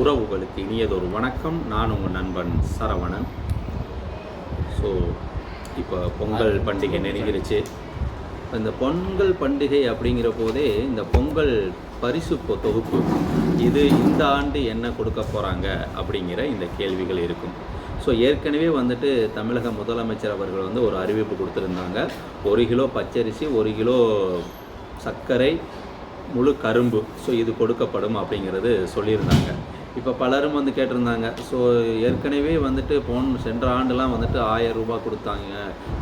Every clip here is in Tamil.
உறவுகளுக்கு இனியதொரு வணக்கம். நான் உங்கள் நண்பன் சரவணன். ஸோ இப்போ பொங்கல் பண்டிகை நெருங்கிருச்சு. இந்த பொங்கல் பண்டிகை அப்படிங்கிற போதே இந்த பொங்கல் பரிசு தொகுப்பு இது இந்த ஆண்டு என்ன கொடுக்க போகிறாங்க அப்படிங்கிற இந்த கேள்விகள் இருக்கும். ஸோ ஏற்கனவே வந்துட்டு தமிழக முதலமைச்சர் அவர்கள் வந்து ஒரு அறிவிப்பு கொடுத்துருந்தாங்க. ஒரு கிலோ பச்சரிசி ஒரு கிலோ சர்க்கரை முழு கரும்பு. ஸோ இது கொடுக்கப்படும் அப்படிங்கிறது சொல்லியிருந்தாங்க. இப்போ பலரும் வந்து கேட்டிருந்தாங்க. ஸோ ஏற்கனவே வந்துட்டு போன் சென்ற ஆண்டுலாம் வந்துட்டு ஆயிரம் ரூபாய் கொடுத்தாங்க.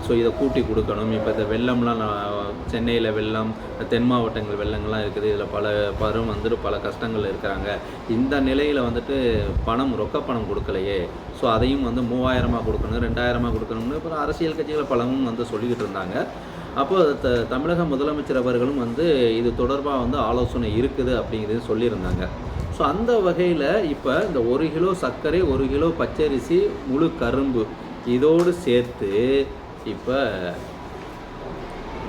ஸோ இதை கூட்டி கொடுக்கணும். இப்போ இந்த வெள்ளம்லாம் நான் சென்னையில் வெள்ளம் தென் மாவட்டங்கள் வெள்ளங்கள்லாம் இருக்குது. இதில் பல பலரும் வந்துட்டு பல கஷ்டங்கள் இருக்கிறாங்க. இந்த நிலையில் வந்துட்டு பணம் ரொக்க பணம் கொடுக்கலையே. ஸோ அதையும் வந்து மூவாயிரமாக கொடுக்கணும் ரெண்டாயிரமாக கொடுக்கணும்னு அப்புறம் அரசியல் கட்சிகள் பலமும் வந்து சொல்லிக்கிட்டு இருந்தாங்க. அப்போ த தமிழக முதலமைச்சர் அவர்களும் வந்து இது தொடர்பாக வந்து ஆலோசனை இருக்குது அப்படிங்கிறது சொல்லியிருந்தாங்க. ஸோ அந்த வகையில் இப்போ இந்த ஒரு கிலோ சர்க்கரை ஒரு கிலோ பச்சரிசி முழு கரும்பு இதோடு சேர்த்து இப்போ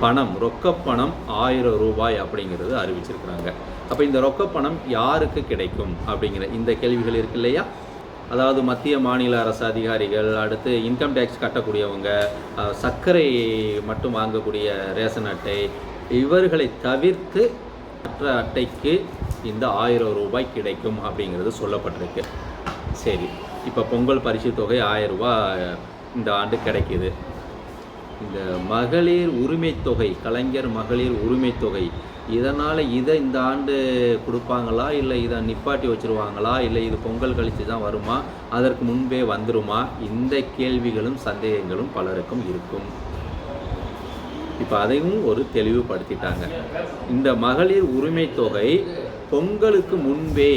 பணம் ரொக்கப்பணம் ஆயிரம் ரூபாய் அப்படிங்கிறது அறிவிச்சிருக்கிறாங்க. அப்போ இந்த ரொக்கப்பணம் யாருக்கு கிடைக்கும் அப்படிங்கிற இந்த கேள்விகள் இருக்கு இல்லையா? அதாவது மத்திய மாநில அரசு அதிகாரிகள் அடுத்து இன்கம் டேக்ஸ் கட்டக்கூடியவங்க சர்க்கரை மட்டும் வாங்கக்கூடிய ரேஷன் அட்டை இவர்களை தவிர்த்து மற்ற அட்டைக்கு இந்த ஆயிரம் ரூபாய் கிடைக்கும் அப்படிங்கிறது சொல்லப்பட்டிருக்கு. சரி இப்போ பொங்கல் பரிசு தொகை ஆயிரம் ரூபாய் இந்த ஆண்டு கிடைக்கிது. இந்த மகளிர் உரிமைத்தொகை கலைஞர் மகளிர் உரிமை தொகை இதனால் இதை இந்த ஆண்டு கொடுப்பாங்களா? இல்லை இதை நிப்பாட்டி வச்சிருவாங்களா? இல்லை இது பொங்கல் கழித்து தான் வருமா? அதற்கு முன்பே வந்துருமா? இந்த கேள்விகளும் சந்தேகங்களும் பலருக்கும் இருக்கும். இப்போ அதையும் ஒரு தெளிவுபடுத்திட்டாங்க. இந்த மகளிர் உரிமைத் தொகை பொங்கலுக்கு முன்பே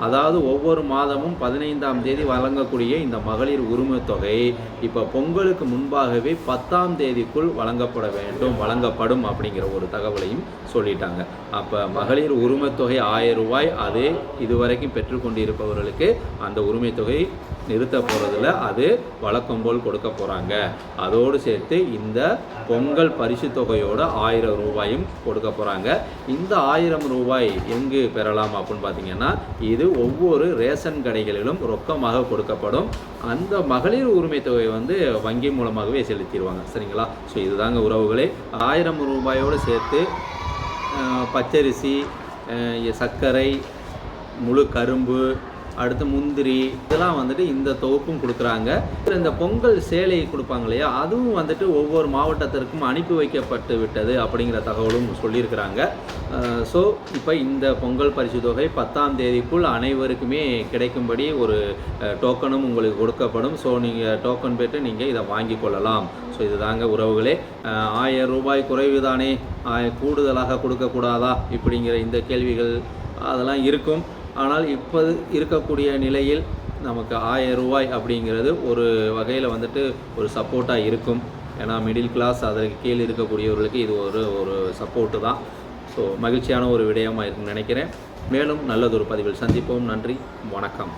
அதாவது ஒவ்வொரு மாதமும் பதினைந்தாம் தேதி வழங்கக்கூடிய இந்த மகளிர் உரிமை தொகை இப்போ பொங்கலுக்கு முன்பாகவே பத்தாம் தேதிக்குள் வழங்கப்பட வேண்டும் வழங்கப்படும் அப்படிங்கிற ஒரு தகவலையும் சொல்லிட்டாங்க. அப்போ மகளிர் உரிமை தொகை ஆயிரம் ரூபாய் அது இதுவரைக்கும் பெற்றுக்கொண்டிருப்பவர்களுக்கு அந்த உரிமை தொகை நிறுத்த போகிறதுல அது வழக்கம் போல் கொடுக்க போகிறாங்க அதோடு சேர்த்து இந்த பொங்கல் பரிசு தொகையோட ஆயிரம் ரூபாயும் கொடுக்க போகிறாங்க இந்த ஆயிரம் ரூபாய் எங்கு பெறலாம் அப்படின்னு பார்த்தீங்கன்னா இது ஒவ்வொரு ரேஷன் கடைகளிலும் ரொக்கமாக கொடுக்கப்படும். அந்த மகளிர் உரிமை தொகை வந்து வங்கி மூலமாகவே செலுத்திடுவாங்க. சரிங்களா? ஸோ இதுதாங்க உறவுகளே. ஆயிரம் ரூபாயோடு சேர்த்து பச்சரிசி சர்க்கரை முழு கரும்பு அடுத்து முந்திரி இதெல்லாம் வந்துட்டு இந்த தொகுப்பும் கொடுக்குறாங்க. இந்த பொங்கல் சேலை கொடுப்பாங்க இல்லையா? அதுவும் வந்துட்டு ஒவ்வொரு மாவட்டத்திற்கும் அனுப்பி வைக்கப்பட்டு விட்டது அப்படிங்கிற தகவலும் சொல்லியிருக்கிறாங்க. ஸோ இப்போ இந்த பொங்கல் பரிசு தொகை பத்தாம் தேதிக்குள் அனைவருக்குமே கிடைக்கும்படி ஒரு டோக்கனும் உங்களுக்கு கொடுக்கப்படும். ஸோ நீங்கள் டோக்கன் பெற்று நீங்கள் இதை வாங்கி கொள்ளலாம். ஸோ இதுதாங்க உறவுகளே. ஆயிரம் ரூபாய் குறைவு தானே. கூடுதலாக கொடுக்கக்கூடாதா? இப்படிங்கிற இந்த கேள்விகள் அதெல்லாம் இருக்கும். ஆனால் இப்போ இருக்கக்கூடிய நிலையில் நமக்கு ஆயிரம் ரூபாய் அப்படிங்கிறது ஒரு வகையில் வந்துட்டு ஒரு சப்போர்ட்டாக இருக்கும். ஏன்னா மிடில் கிளாஸ் அதற்கு கீழே இருக்கக்கூடியவர்களுக்கு இது ஒரு ஒரு சப்போர்ட்டு தான். ஸோ மகிழ்ச்சியான ஒரு விடயமாக இருக்கும்னு நினைக்கிறேன். மேலும் நல்லதொரு பதிவில் சந்திப்போம். நன்றி. வணக்கம்.